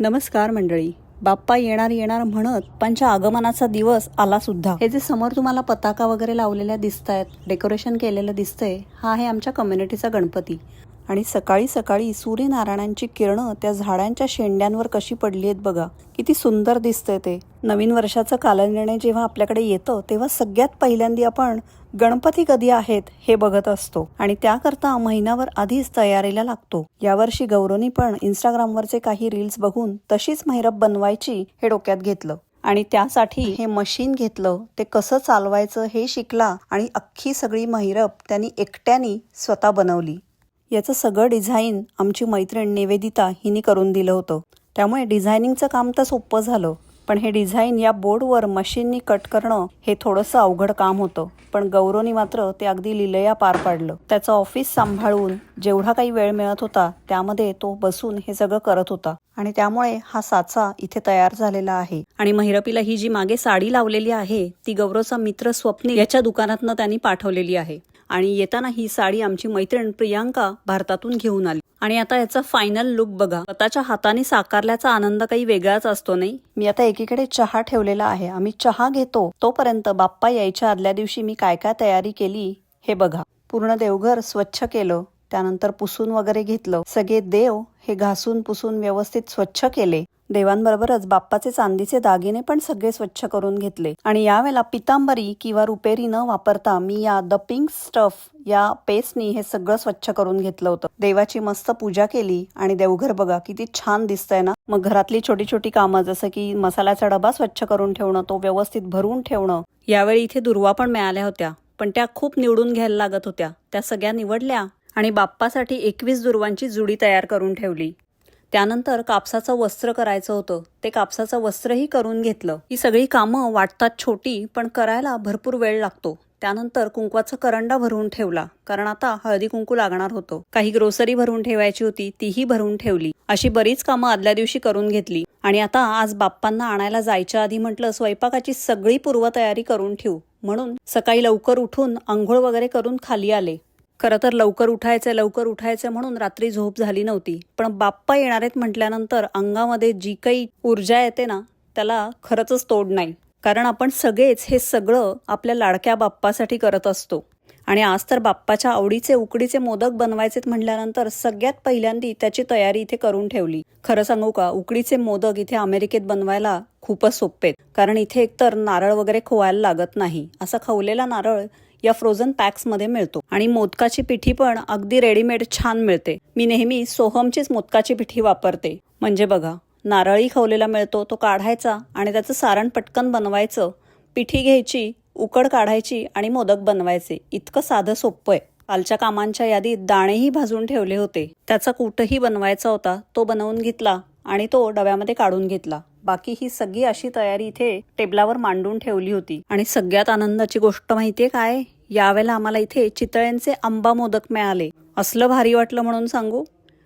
नमस्कार मंडळी. बाप्पा येणार येणार म्हणत पंच्या आगमनाचा दिवस आला सुद्धा. हे जे समोर तुम्हाला पताका वगैरे लावलेल्या दिसत आहेत डेकोरेशन केलेलं दिसतंय हा आहे आमच्या कम्युनिटीचा गणपती. आणि सकाळी सकाळी सूर्यनारायणांची किरणं त्या झाडांच्या शेंड्यांवर कशी पडली आहेत बघा. किती सुंदर दिसतंय ते. नवीन वर्षाचं कालनिर्णय जेव्हा आपल्याकडे येतं तेव्हा सगळ्यात पहिल्यांदी आपण गणपती कधी आहेत हे बघत असतो. आणि त्याकरता महिनाभर आधीच तयारीला लागतो. यावर्षी गौरवनी पण इंस्टाग्रामवरचे काही रील्स बघून तशीच महिरप बनवायची हे डोक्यात घेतलं. आणि त्यासाठी हे मशीन घेतलं ते कसं चालवायचं हे शिकला आणि अख्खी सगळी महिरप त्यांनी एकट्याने स्वतः बनवली. याचं सगळं डिझाईन आमची मैत्रीण निवेदिता हिने करून दिलं होतं. त्यामुळे डिझायनिंगचं काम तर सोपं झालं पण हे डिझाईन या बोर्डवर मशीननी कट करणं हे थोडंसं अवघड काम होतं. पण गौरवनी मात्र ते अगदी लिलया पार पाडलं. त्याचं ऑफिस सांभाळून जेवढा काही वेळ मिळत होता त्यामध्ये तो बसून हे सगळं करत होता. आणि त्यामुळे हा साचा इथे तयार झालेला आहे. आणि महिरपीला ही जी मागे साडी लावलेली आहे ती गौरवचा मित्र स्वप्नील याच्या दुकानातनं त्यांनी पाठवलेली आहे. आणि येताना ही साडी आमची मैत्रीण प्रियांका भारतातून घेऊन आली. आणि आता याचा फायनल लुक बघा. स्वतःच्या हाताने साकारल्याचा आनंद काही वेगळाच असतो नाही? मी आता एकीकडे चहा ठेवलेला आहे. आम्ही चहा घेतो. तोपर्यंत बाप्पा यायच्या आदल्या दिवशी मी काय काय तयारी केली हे बघा. पूर्ण देवघर स्वच्छ केलं. त्यानंतर पुसून वगैरे घेतलं. सगळे देव हे घासून पुसून व्यवस्थित स्वच्छ केले. देवांबरोबरच बाप्पाचे चांदीचे दागिने पण सगळे स्वच्छ करून घेतले. आणि यावेळेला पितांबरी किंवा रुपेरी न वापरता मी या द पिंक स्टफ या पेस्टनी हे सगळं स्वच्छ करून घेतलं होतं. देवाची मस्त पूजा केली आणि देवघर बघा किती छान दिसतंय ना? मग घरातली छोटी छोटी कामं जसं की मसाल्याचा डबा स्वच्छ करून ठेवणं तो व्यवस्थित भरून ठेवणं. यावेळी इथे दुर्वा पण मिळाल्या होत्या पण त्या खूप निवडून घ्यायला लागत होत्या. त्या सगळ्या निवडल्या आणि बाप्पासाठी एकवीस दुर्वांची जुडी तयार करून ठेवली. त्यानंतर कापसाचं वस्त्र करायचं होतं. ते कापसाचं वस्त्रही करून घेतलं. ही सगळी कामं वाटतात छोटी पण करायला भरपूर वेळ लागतो. त्यानंतर कुंकवाचा करंडा भरून ठेवला कारण आता हळदी कुंकू लागणार होतं. काही ग्रोसरी भरून ठेवायची होती तीही भरून ठेवली. अशी बरीच कामं आदल्या दिवशी करून घेतली. आणि आता आज बाप्पांना आणायला जायच्या आधी म्हटलं स्वयंपाकाची सगळी पूर्वतयारी करून ठेवू. म्हणून सकाळी लवकर उठून आंघोळ वगैरे करून खाली आले. खरं तर लवकर उठायचं लवकर उठायचं म्हणून रात्री झोप झाली नव्हती. पण बाप्पा येणार आहेत म्हटल्यानंतर अंगामध्ये जी काही ऊर्जा येते ना त्याला खरंच तोड नाही. कारण आपण सगळेच हे सगळं आपल्या लाडक्या बाप्पासाठी करत असतो. आणि आज तर बाप्पाच्या आवडीचे उकडीचे मोदक बनवायचे म्हटल्यानंतर सगळ्यात पहिल्यांदी त्याची तयारी इथे करून ठेवली. खरं सांगू का उकडीचे मोदक इथे अमेरिकेत बनवायला खूपच सोपे आहेत. कारण इथे एकतर नारळ वगैरे खोवायला लागत नाही. असा खवलेला नारळ या फ्रोझन पॅक्समध्ये मिळतो. आणि मोदकाची पिठी पण अगदी रेडीमेड छान मिळते. मी नेहमी सोहमचीच मोदकाची पिठी वापरते. म्हणजे बघा नारळी खवलेला मिळतो तो काढायचा आणि त्याचं सारण पटकन बनवायचं पिठी घ्यायची उकड काढायची आणि मोदक बनवायचे. इतकं साधं सोपं आहे. कालच्या कामांच्या यादीत दाणेही भाजून ठेवले होते. त्याचा कूटही बनवायचा होता. तो बनवून घेतला. आणि तो डब्यामध्ये काढून घेतला. बाकी ही सगळी अशी तयारी इथे टेबलावर मांडून ठेवली होती. आणि सगळ्यात आनंदाची गोष्ट माहितीये काय? यावेळेला आम्हाला इथे चितळ्यांचे आंबा मोदक मिळाले. असलं भारी वाटलं म्हणून सांगू.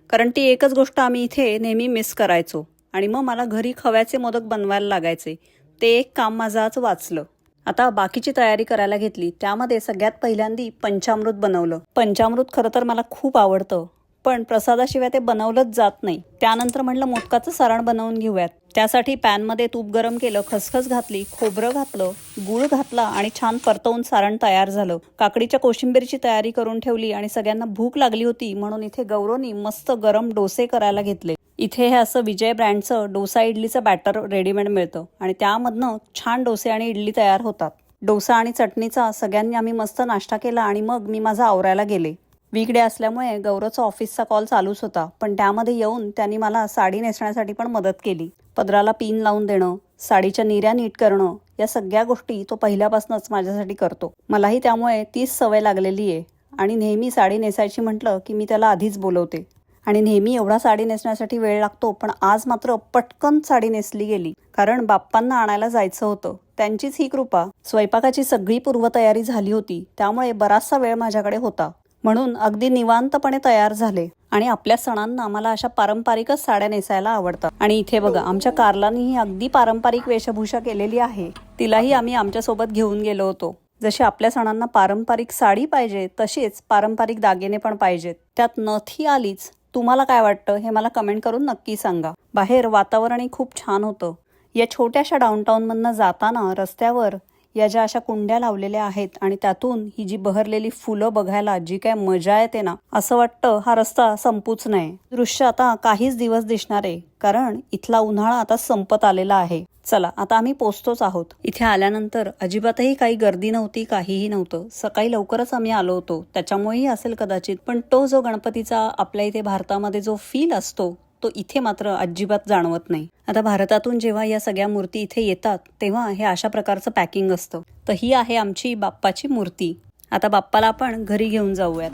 कारण ती एकच गोष्ट आम्ही इथे नेहमी मिस करायचो. आणि मग मला घरी खव्याचे मोदक बनवायला लागायचे. ते एक काम माझं आज वाचलं. आता बाकीची तयारी करायला घेतली. त्यामध्ये सगळ्यात पहिल्यांदी पंचामृत बनवलं. पंचामृत खरं तर मला खूप आवडतं. पण प्रसादाशिवाय ते बनवलंच जात नाही. त्यानंतर म्हटलं मोदकाचं सारण बनवून घेऊयात. त्यासाठी पॅनमध्ये तूप गरम केलं खसखस घातली खोबरं घातलं गूळ घातला आणि छान परतवून सारण तयार झालं. काकडीच्या कोशिंबीरची तयारी करून ठेवली आणि सगळ्यांना भूक लागली होती म्हणून इथे गौरवनी मस्त गरम डोसे करायला घेतले. इथे हे असं विजय ब्रँडचं डोसा इडलीचं बॅटर रेडीमेड मिळतं आणि त्यामधनं छान डोसे आणि इडली तयार होतात. डोसा आणि चटणीचा सगळ्यांनी आम्ही मस्त नाश्ता केला आणि मग मी माझा आवरायला गेले. वीकडे असल्यामुळे गौरवचा ऑफिसचा कॉल चालूच होता. पण त्यामध्ये येऊन त्यांनी मला साडी नेसण्यासाठी पण मदत केली. पदराला पिन लावून देणं साडीच्या निऱ्या नीट करणं या सगळ्या गोष्टी तो पहिल्यापासूनच माझ्यासाठी करतो. मलाही त्यामुळे तीच सवय लागलेली आहे. आणि नेहमी साडी नेसायची म्हटलं की मी त्याला आधीच बोलवते. आणि नेहमी एवढा साडी नेसण्यासाठी वेळ लागतो पण आज मात्र पटकन साडी नेसली गेली. कारण बाप्पांना आणायला जायचं होतं. त्यांचीच ही कृपा. स्वयंपाकाची सगळी पूर्वतयारी झाली होती. त्यामुळे बराचसा वेळ माझ्याकडे होता. म्हणून अगदी निवांतपणे तयार झाले. आणि आपल्या सणांना आम्हाला अशा पारंपरिकच साड्या नेसायला आवडतात आणि इथे बघा आमच्या कारलानीही अगदी पारंपरिक वेशभूषा केलेली आहे. तिलाही आम्ही आमच्यासोबत घेऊन गेलो होतो. जशी आपल्या सणांना पारंपरिक साडी पाहिजे तशीच पारंपरिक दागिने पण पाहिजेत. त्यात नथी आलीच तुम्हाला काय वाटतं हे मला कमेंट करून नक्की सांगा. बाहेर वातावरणही खूप छान होतं. या छोट्याशा डाऊनटाऊनमधनं जाताना रस्त्यावर या ज्या अशा कुंड्या लावलेल्या आहेत आणि त्यातून ही जी बहरलेली फुलं बघायला जी काय मजा येते ना असं वाटतं हा रस्ता संपूच नाही. दृश्य आता काहीच दिवस दिसणार आहे कारण इथला उन्हाळा आता संपत आलेला आहे. चला आता आम्ही पोचतोच आहोत. इथे आल्यानंतर अजिबातही काही गर्दी नव्हती काहीही नव्हतं. सकाळी लवकरच आम्ही आलो होतो. त्याच्यामुळेही असेल कदाचित पण तो जो गणपतीचा आपल्या इथे भारतामध्ये जो फील असतो तो इथे मात्र अजिबात जाणवत नाही. आता भारतातून जेव्हा या सगळ्या मूर्ती इथे येतात तेव्हा हे अशा प्रकारचं पॅकिंग असतं. तर ही आहे आमची बाप्पाची मूर्ती. आता बाप्पाला आपण घरी घेऊन जाऊयात.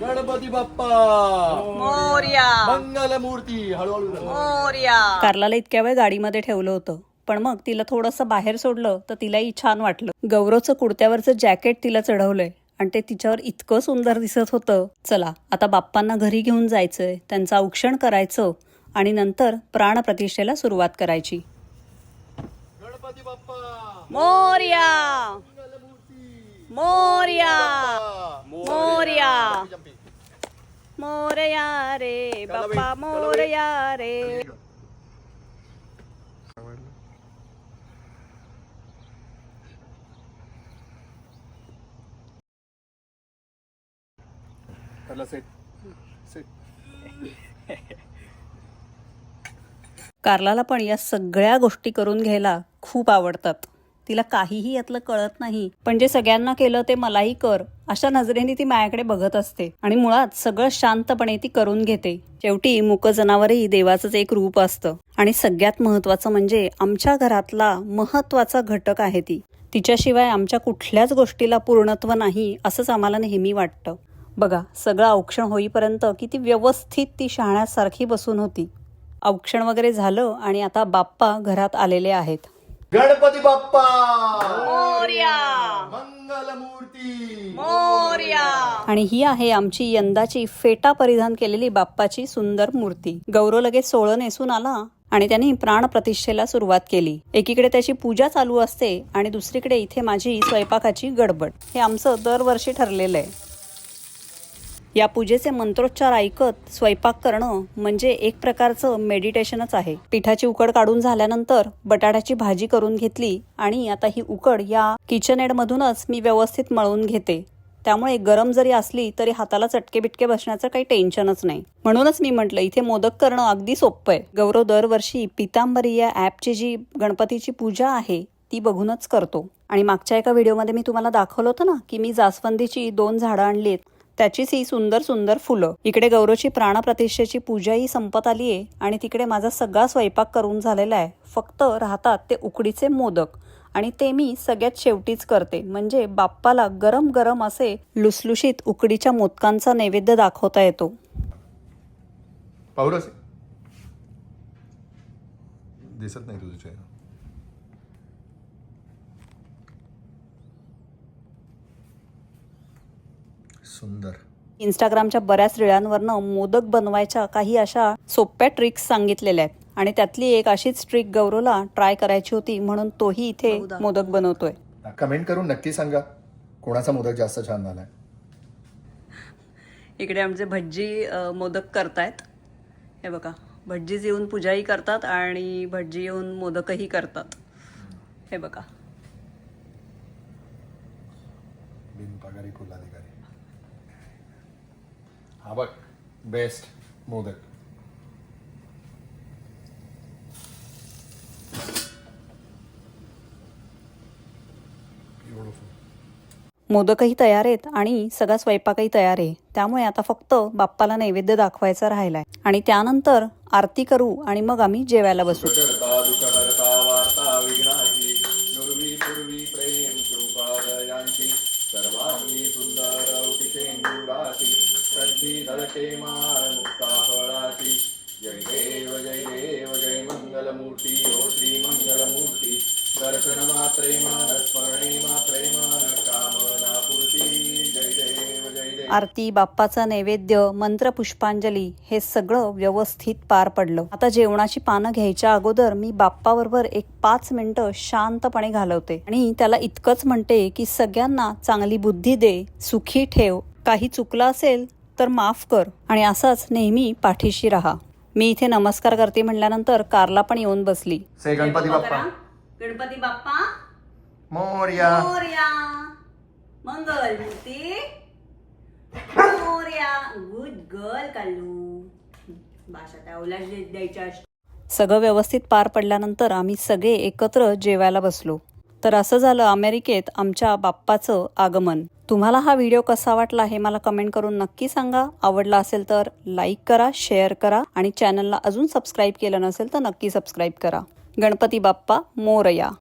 गणपती बाप्पा! मोर्या! मंगल मूर्ती! हळूहळू. मोर्या! कारलाला इतक्या वेळ गाडीमध्ये ठेवलं होतं. पण मग तिला थोडंसं बाहेर सोडलं तर तिलाही छान वाटलं. गौरवचं कुडत्यावरचं जॅकेट तिला चढवलंय. आणि ते तिच्यावर इतकं सुंदर दिसत होतं. चला आता बाप्पांना घरी घेऊन जायचंय. त्यांचं औक्षण करायचं आणि नंतर प्राणप्रतिष्ठेला सुरुवात करायची. गणपती बाप्पा! मोर्या! मोर्या. मोर्या. मोरया! रे बाप्पा मोरया रे. त्याला सेट सेट पण या सगळ्या गोष्टी करून घ्यायला खूप आवडतात. तिला काहीही यातलं कळत नाही. पण जे सगळ्यांना केलं ते मलाही कर अशा नजरेने ती माझ्याकडे बघत असते. आणि मुळात सगळं शांतपणे ती करून घेते. शेवटी मुक जनावरही देवाचंच एक रूप असतं. आणि सगळ्यात महत्वाचं म्हणजे आमच्या घरातला महत्त्वाचा घटक आहे ती. तिच्याशिवाय आमच्या कुठल्याच गोष्टीला पूर्णत्व नाही असंच आम्हाला नेहमी वाटतं. बघा सगळं औक्षण होईपर्यंत किती व्यवस्थित ती शहाण्यासारखी बसून होती. औक्षण वगैरे झालं आणि आता बाप्पा घरात आलेले आहेत. गणपती बाप्पा! मोर्या! मंगल मूर्ती मोर्या! आणि ही आहे आमची यंदाची फेटा परिधान केलेली बाप्पाची सुंदर मूर्ती. गौरव लगेच सोळं नेसून आला आणि त्यांनी प्राण प्रतिष्ठेला सुरुवात केली. एकीकडे त्याची पूजा चालू असते आणि दुसरीकडे इथे माझी स्वयंपाकाची गडबड. हे आमचं दरवर्षी ठरलेलं आहे. या पूजेचे मंत्रोच्चार ऐकत स्वयंपाक करणं म्हणजे एक प्रकारचं मेडिटेशनच आहे. पिठाची उकड काढून झाल्यानंतर बटाट्याची भाजी करून घेतली आणि आता ही उकड या किचन एडमधूनच मी व्यवस्थित मळून घेते. त्यामुळे गरम जरी असली तरी हाताला चटके बिटके बसण्याचं काही टेन्शनच नाही. म्हणूनच मी म्हटलं इथे मोदक करणं अगदी सोपं आहे. गौरव दरवर्षी पितांबरी या ॲपची जी गणपतीची पूजा आहे ती बघूनच करतो. आणि मागच्या एका व्हिडिओमध्ये मी तुम्हाला दाखवलं होतं ना की मी जास्वंदीची दोन झाडं आणली आहेत त्याचीच ही सुंदर सुंदर फुलं. इकडे गौरवची प्राणप्रतिष्ठेची पूजाही संपत आली आहे आणि तिकडे माझा सगळा स्वयंपाक करून झालेला आहे. फक्त राहतात ते उकडीचे मोदक आणि ते मी सगळ्यात शेवटीच करते. म्हणजे बाप्पाला गरम गरम असे लुसलुशीत उकडीच्या मोदकांचा नैवेद्य दाखवता येतो. दिसत नाही सुंदर. इंस्टाग्रामच्या बऱ्याच रिळांवरनं मोदक बनवायच्या काही अशा सोप्या ट्रिक्स सांगितलेल्या आहेत. आणि त्यातली एक अशीच ट्रिक गौरवला ट्राय करायची होती म्हणून तोही इथे मोदक बनवतोय. कमेंट करून नक्की सांगा कोणाचा मोदक जास्त छान झालाय? इकडे आमचे भज्जी मोदक करतायत. हे बघा भज्जीच येऊन पूजाही करतात आणि भज्जी येऊन मोदकही करतात. हे बघा. बिनपगारी फुलाधिकारी हा बघ बेस्ट मोदक. मोदकही तयार आहेत आणि सगळा स्वयंपाकही तयार आहे. त्यामुळे आता फक्त बाप्पाला नैवेद्य दाखवायचा राहिलाय. आणि त्यानंतर आरती करू आणि मग आम्ही जेवायला बसू. कंठी माळ मुक्ता फळाची जय देव जय देव जय मंगलमूर्ती ओ श्री मंगलमूर्ती. दर्शन मात्रे मान स्मरणे मात्रे मान कामना पूर्ती. जय देव जय देव. आरती बाप्पाचा नैवेद्य मंत्र पुष्पांजली हे सगळं व्यवस्थित पार पडलं. आता जेवणाची पानं घ्यायच्या अगोदर मी बाप्पाबरोबर एक पाच मिनिटं शांतपणे घालवते. आणि त्याला इतकंच म्हणते की सगळ्यांना चांगली बुद्धी दे सुखी ठेव. काही चुकलं असेल तर माफ कर आणि असंच नेहमी पाठीशी राहा. मी इथे नमस्कार करते म्हणल्यानंतर कारला पण येऊन बसली. से गणपती बाप्पा. गणपती बाप्पा. मोर्या. मोर्या. मंगल मूर्ती. मोर्या. गुड गर्ल कालू भाषा त्या ओलाच द्यायच्या सगळं व्यवस्थित पार पडल्यानंतर आम्ही सगळे एकत्र जेवायला बसलो. तर असं झालं अमेरिकेत आमच्या बाप्पाचं आगमन. तुम्हाला हा व्हिडिओ कसा वाटला हे मला कमेंट करून नक्की सांगा. आवडला असेल तर लाईक करा शेअर करा आणि चॅनलला अजून सबस्क्राईब केलं नसेल तर नक्की सबस्क्राईब करा. गणपती बाप्पा मोरया.